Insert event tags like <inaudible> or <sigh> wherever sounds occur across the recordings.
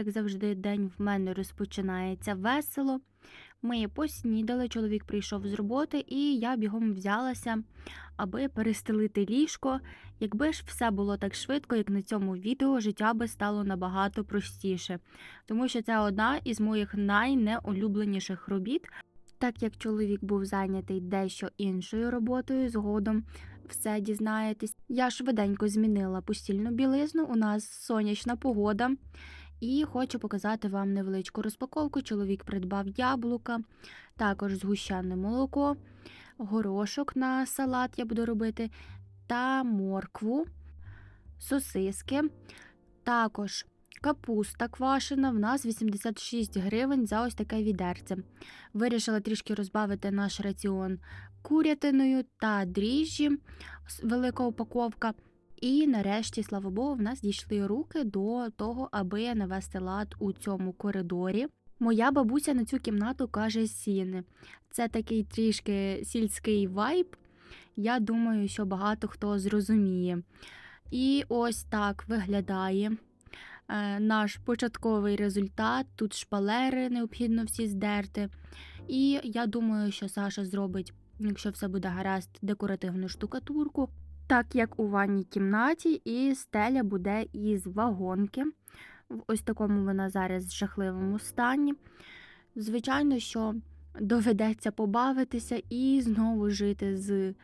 Як завжди, день в мене розпочинається весело. Ми поснідали, чоловік прийшов з роботи, і я бігом взялася, аби перестелити ліжко. Якби ж все було так швидко, як на цьому відео, життя би стало набагато простіше, тому що це одна із моїх найнеулюбленіших робіт. Так як чоловік був зайнятий дещо іншою роботою, згодом все дізнаєтесь. Я швиденько змінила постільну білизну. У нас сонячна погода. І хочу показати вам невеличку розпаковку. Чоловік придбав яблука, також згущене молоко, горошок на салат я буду робити, та моркву, сосиски, також капуста квашена. В нас 86 гривень за ось таке відерце. Вирішила трішки розбавити наш раціон курятиною та дріжджі, велика упаковка. І нарешті, слава Богу, в нас дійшли руки до того, аби навести лад у цьому коридорі. Моя бабуся на цю кімнату каже сіни. Це такий трішки сільський вайб. Я думаю, що багато хто зрозуміє. І ось так виглядає е, наш початковий результат. Тут шпалери необхідно всі здерти. І я думаю, що Саша зробить, якщо все буде гаразд, декоративну штукатурку. Так як у ванній кімнаті, і стеля буде із вагонки. В ось такому вона зараз жахливому стані. Звичайно, що доведеться побавитися і знову жити з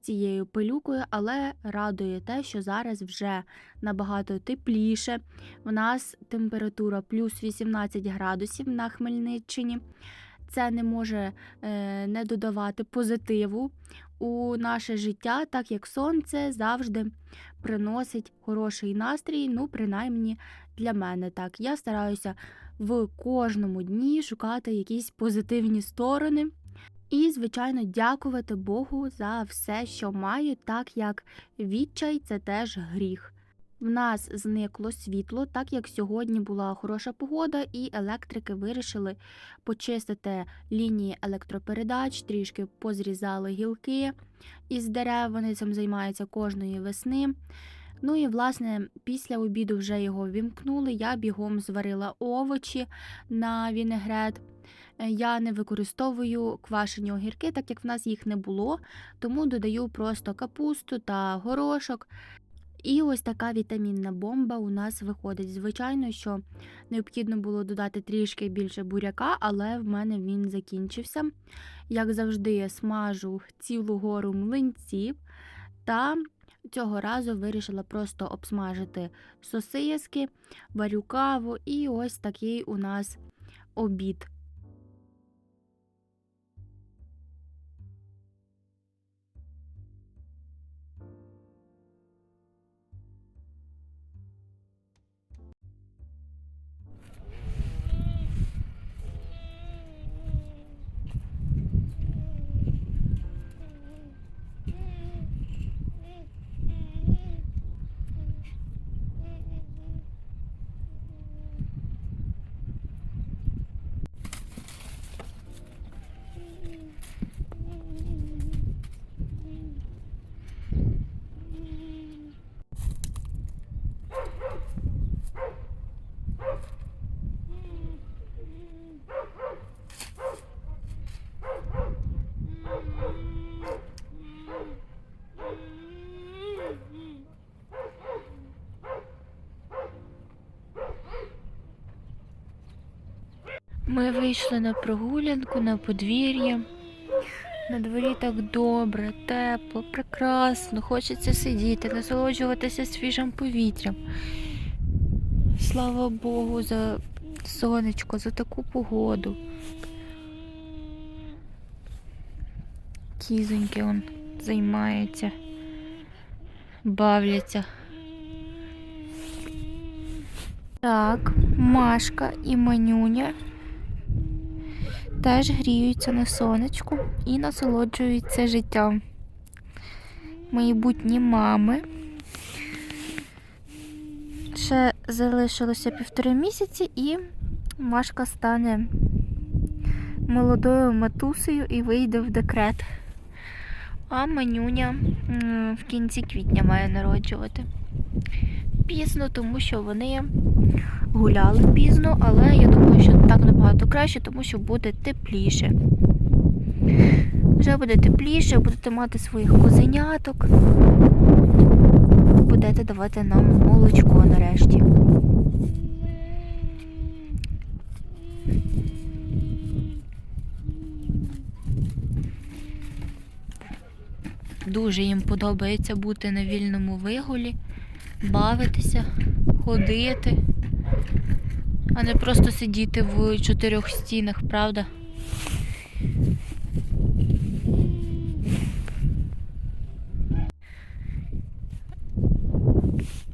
цією пилюкою, але радує те, що зараз вже набагато тепліше. У нас температура плюс 18 градусів на Хмельниччині. Це не може е, не додавати позитиву у наше життя, так як сонце завжди приносить хороший настрій, ну, принаймні для мене так. Я стараюся в кожному дні шукати якісь позитивні сторони. І, звичайно, дякувати Богу за все, що маю, так як відчай це теж гріх. В нас зникло світло, так як сьогодні була хороша погода, і електрики вирішили почистити лінії електропередач, трішки позрізали гілки із дерев. Вони цим займаються кожної весни. Ну і власне після обіду вже його вімкнули. Я бігом зварила овочі на вінегрет. Я не використовую квашені огірки, так як в нас їх не було, тому додаю просто капусту та горошок. І ось така вітамінна бомба у нас виходить. Звичайно, що необхідно було додати трішки більше буряка, але в мене він закінчився. Як завжди, я смажу цілу гору млинців та цього разу вирішила просто обсмажити сосиски, варю каву, і ось такий у нас обід. Ми вийшли на прогулянку на подвір'я. На дворі так добре, тепло, прекрасно. Хочеться сидіти, насолоджуватися свіжим повітрям. Слава Богу, за сонечко, за таку погоду. Кізоньки он займаються, бавляться. Так, Машка і Манюня теж гріються на сонечку і насолоджуються життям. Майбутні мами. Ще залишилося півтори місяці, і Машка стане молодою матусею і вийде в декрет. А манюня в кінці квітня має народжувати. Пізно, тому що вони гуляли пізно, але я думаю, що так набагато краще, тому що буде тепліше. Вже буде тепліше, будете мати своїх козеняток. Будете давати нам молочко нарешті. Дуже їм подобається бути на вільному вигулі, бавитися, ходити, а не просто сидіти в чотирьох стінах, правда?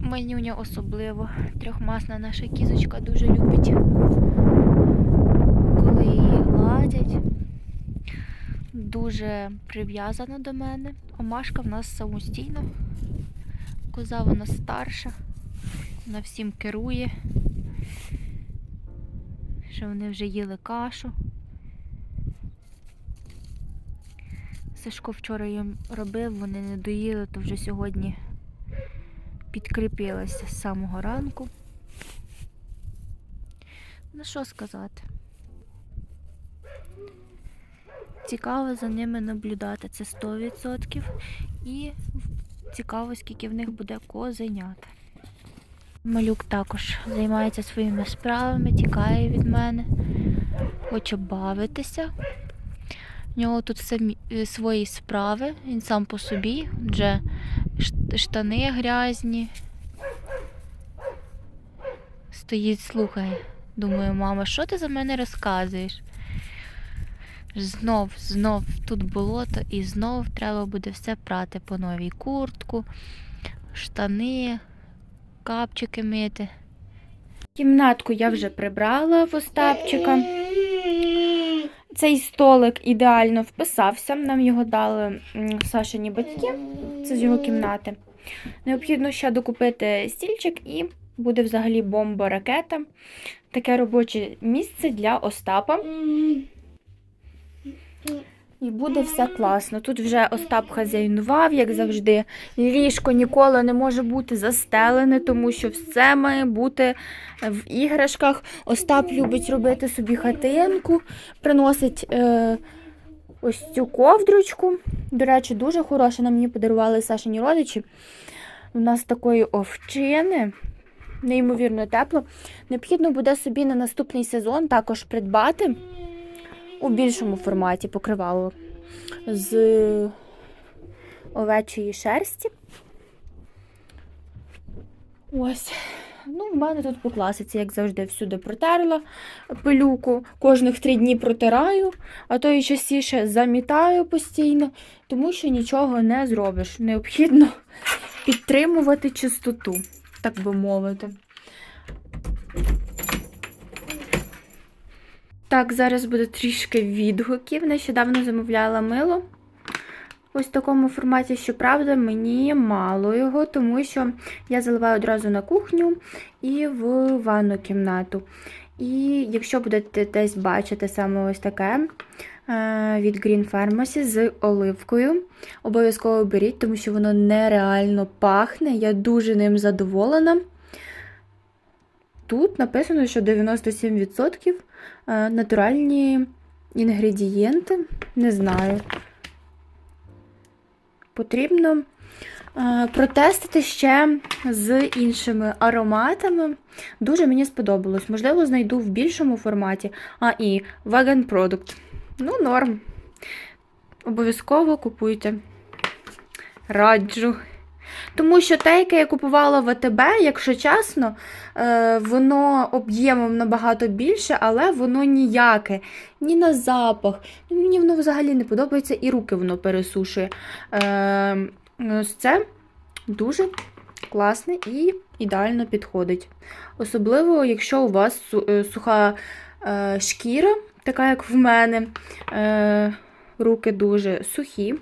Манюня особливо. Трьохмасна наша кізочка дуже любить, коли її гладять. Дуже прив'язана до мене. Омашка в нас самостійна. Коза вона старша. Вона всім керує. Що вони вже їли кашу. Сашко вчора їм робив, вони не доїли, то вже сьогодні підкріпилася з самого ранку. Ну що сказати? Цікаво за ними наблюдати, це 100%. І цікаво, скільки в них буде козенят. Малюк також займається своїми справами, тікає від мене, хоче бавитися. У нього тут самі, е, свої справи, він сам по собі, вже штани грязні. Стоїть, слухає. Думаю, мама, що ти за мене розказуєш? Знов, знов тут болото і знов треба буде все прати по новій куртку, штани, капчики мити. Кімнатку я вже прибрала в Остапчика. Цей столик ідеально вписався. Нам його дали Сашині батьки. Це з його кімнати. Необхідно ще докупити стільчик і буде взагалі бомба ракета. Таке робоче місце для Остапа. І буде все класно. Тут вже Остап хазяйнував, як завжди. Ліжко ніколи не може бути застелене, тому що все має бути в іграшках. Остап любить робити собі хатинку, приносить е, ось цю ковдручку. До речі, дуже хороша. Нам її подарували Сашині родичі. У нас такої овчини. Неймовірно тепло. Необхідно буде собі на наступний сезон також придбати у більшому форматі покривало з овечої шерсті. Ось. Ну, в мене тут по класиці, як завжди, всюди протерла пилюку. Кожних три дні протираю, а то і частіше замітаю постійно, тому що нічого не зробиш. Необхідно підтримувати чистоту, так би мовити. Так, зараз буде трішки відгуків. Нещодавно замовляла мило. Ось в такому форматі, щоправда, мені мало його, тому що я заливаю одразу на кухню і в ванну кімнату. І якщо будете десь бачити саме ось таке е, від Green Pharmacy з оливкою, обов'язково беріть, тому що воно нереально пахне. Я дуже ним задоволена. Тут написано, що 97% е, натуральні інгредієнти. Не знаю. Потрібно е, протестити ще з іншими ароматами. Дуже мені сподобалось. Можливо, знайду в більшому форматі. А і Vegan Product. Ну, норм. Обов'язково купуйте. Раджу. Тому що те, яке я купувала в АТБ, якщо чесно, е, воно об'ємом набагато більше, але воно ніяке, ні на запах. Ну, Мені воно взагалі не подобається і руки воно пересушує. Е, Ось це дуже класне і ідеально підходить. Особливо, якщо у вас е, суха е, шкіра, така як в мене, е, руки дуже сухі.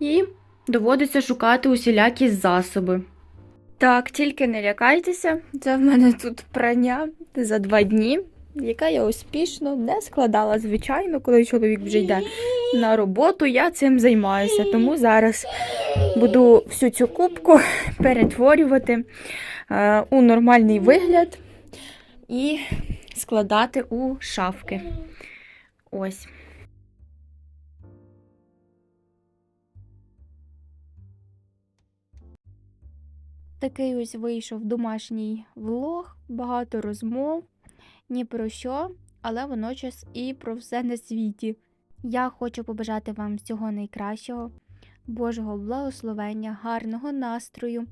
І доводиться шукати усілякі засоби. Так, тільки не лякайтеся, це в мене тут прання за два дні, яке я успішно не складала. Звичайно, коли чоловік вже йде на роботу, я цим займаюся. Тому зараз буду всю цю кубку <laughs> перетворювати е, у нормальний вигляд. і складати у шафки. Ось. Такий ось вийшов домашній влог, багато розмов, ні про що, але водночас і про все на світі. Я хочу побажати вам всього найкращого, Божого благословення, гарного настрою.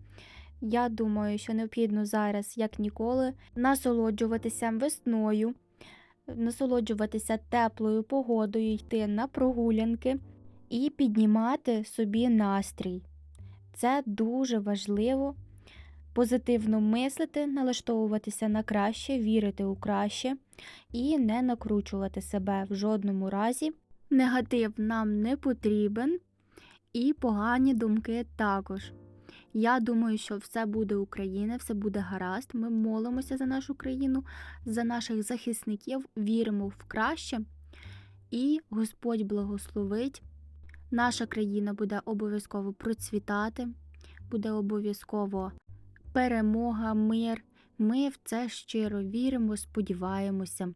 Я думаю, що необхідно зараз, як ніколи, насолоджуватися весною, насолоджуватися теплою погодою, йти на прогулянки і піднімати собі настрій. Це дуже важливо. Позитивно мислити, налаштовуватися на краще, вірити у краще і не накручувати себе в жодному разі. Негатив нам не потрібен, і погані думки також. Я думаю, що все буде Україна, все буде гаразд. Ми молимося за нашу країну, за наших захисників, віримо в краще, і Господь благословить. Наша країна буде обов'язково процвітати, буде обов'язково перемога, мир. Ми в це щиро віримо, сподіваємося.